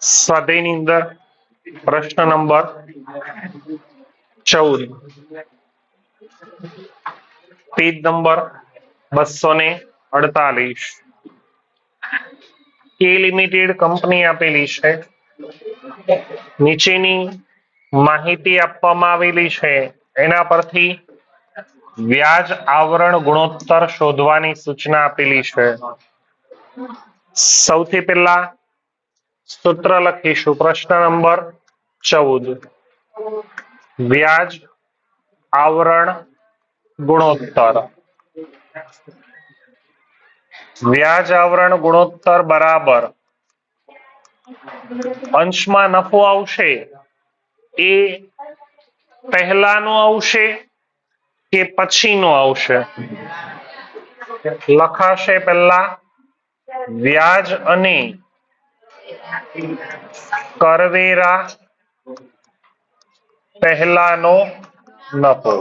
સ્વાધ્યાયની અંદર પ્રશ્ન નંબર ચૌદ. પેજ નંબર બસો ને અડતાલીસ. કે લિમિટેડ કંપની આપેલી છે. નીચેની માહિતી આપવામાં આવેલી છે. એના પરથી વ્યાજ આવરણ ગુણોત્તર શોધવાની સૂચના આપેલી છે. સૌથી પહેલા સૂત્ર લખીશું પ્રશ્ન નંબર ચૌદ. વ્યાજ, આવરણ, ગુણોત્તર. વ્યાજ, આવરણ, ગુણોત્તર બરાબર. અંશમાં નફો આવશે એ પહેલાનો આવશે કે પછીનો આવશે? લખાશે પહેલા વ્યાજ અને કરવેરા પહેલાનો નફો.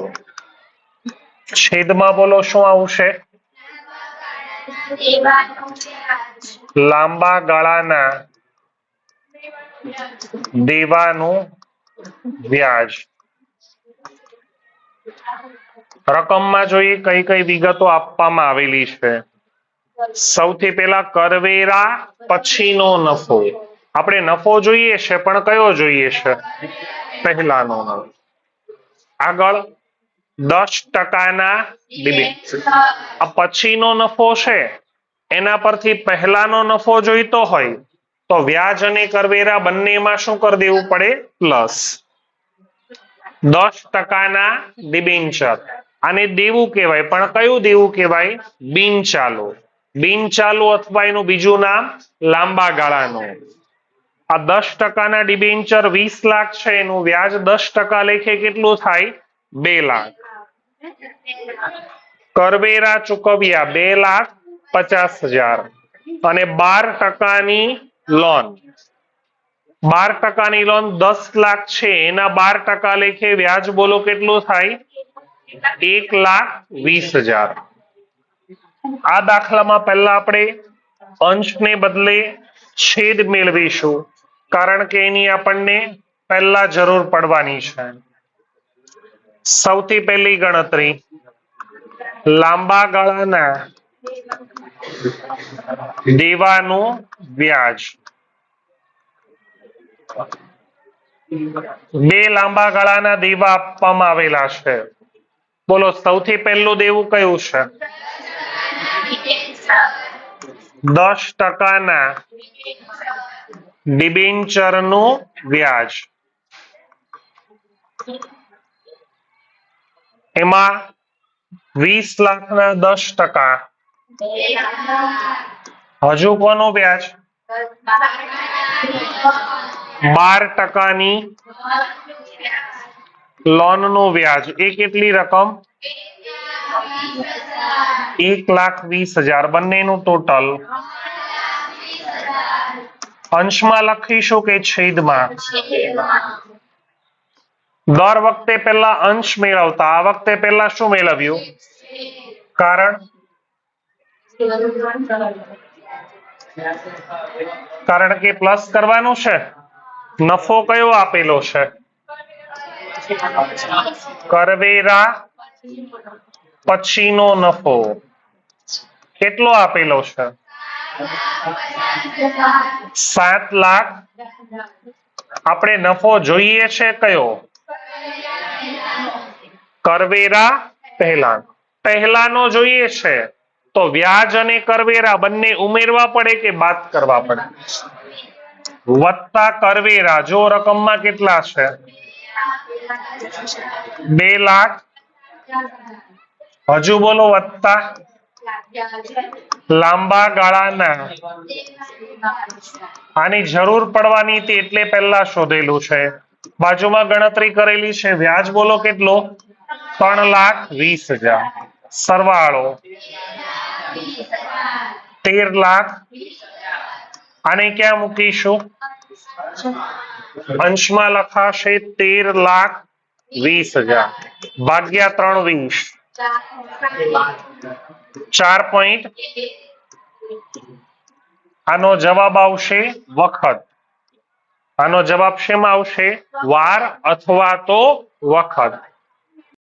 છેદમાં બોલો શું આવશે લાંબા ગાળાના દેવાનું વ્યાજ. રકમમાં જોઈએ કઈ કઈ વિગતો આપવામાં આવેલી છે. સૌથી પહેલા કરવેરા, પછીનો નફો. આપણે નફો જોઈએ છે, પણ કયો જોઈએ છે? પહેલાનો નફો. આગળ, દસ ટકાના ડિબિટ. આ પછીનો નફો છે, એના પરથી પહેલાનો નફો જોઈતો હોય, તો વ્યાજ અને કરવેરા બંનેમાં શું કરી દેવું પડે? પ્લસ. દસ ટકાના ડિબેન્ચર આને દેવું કહેવાય, પણ કયું દેવું કહેવાય? બિન ચાલુ બિન ચાલુ અથવા એનું બીજું નામ લાંબા ગાળાનું. આ દસ ટકાના ડિબેન્ચર વીસ લાખ છે, એનું વ્યાજ દસ ટકા લેખે કેટલું થાય? બે લાખ. કરવેરા ચૂકવ્યા બે લાખ પચાસ હજાર. અને બાર ટકાની લોન. બાર ટકાની લોન દસ લાખ છે, એના બાર ટકા લેખે વ્યાજ બોલો કેટલું થાય? એક લાખ વીસ હજાર. આ દાખલામાં પહેલા આપણે અંશને બદલે છેદ મેળવીશું, કારણ કે એની આપણને પહેલા જરૂર પડવાની છે. સૌથી પહેલી ગણતરી, લાંબા ગાળાના દેવાનું વ્યાજ. બે લાંબા ગાળાના દેવા આપવામાં આવેલા છે. બોલો, સૌથી પહેલું દેવું કયું છે? દસ ટકાના ડિબેન્ચરનું વ્યાજ. એમાં વીસ લાખના દસ ટકા. હજુ કોનું વ્યાજ? બાર ટકાની લોનનું વ્યાજ. એ કેટલી રકમ? એક લાખ વીસ હજાર બંનેનું ટોટલ અંશમાં લખીશું કે છેદમાં. દર વખતે પહેલા અંશ મેળવતા, આ વખતે પહેલા શું મેળવ્યું? કારણ? કારણ કે પ્લસ કરવાનું છે. નફો કયો આપેલો છે? કરવેરા. પછીનો નફો. કેટલો આપેલો છે? સાત લાખ. આપણે નફો જોઈએ છે કયો? કરવેરા પહેલા પહેલાનો જોઈએ છે. તો વ્યાજ અને કરવેરા બંને ઉમેરવા પડે કે બાદ કરવા પડે? વત્તા કરવેરા. જો રકમમાં કેટલા છે? બે લાખ. હજુ બોલો વત્તા. લાંબા ગાળાના. આની જરૂર પડવાની હતી એટલે પહેલા શોધેલું છે. બાજુમાં ગણતરી કરેલી છે. વ્યાજ બોલો કેટલો? ત્રણ લાખ વીસ હજાર. સરવાળો. તેર લાખ. આને ક્યાં મૂકીશું? અંશમાં લખાશે તેર લાખ વીસ હજાર. ભાગ્યા ત્રણ વીસ. ચાર પોઈન્ટ આનો જવાબ આવશે વખત. આનો જવાબ શેમાં આવશે? વાર અથવા તો વખત.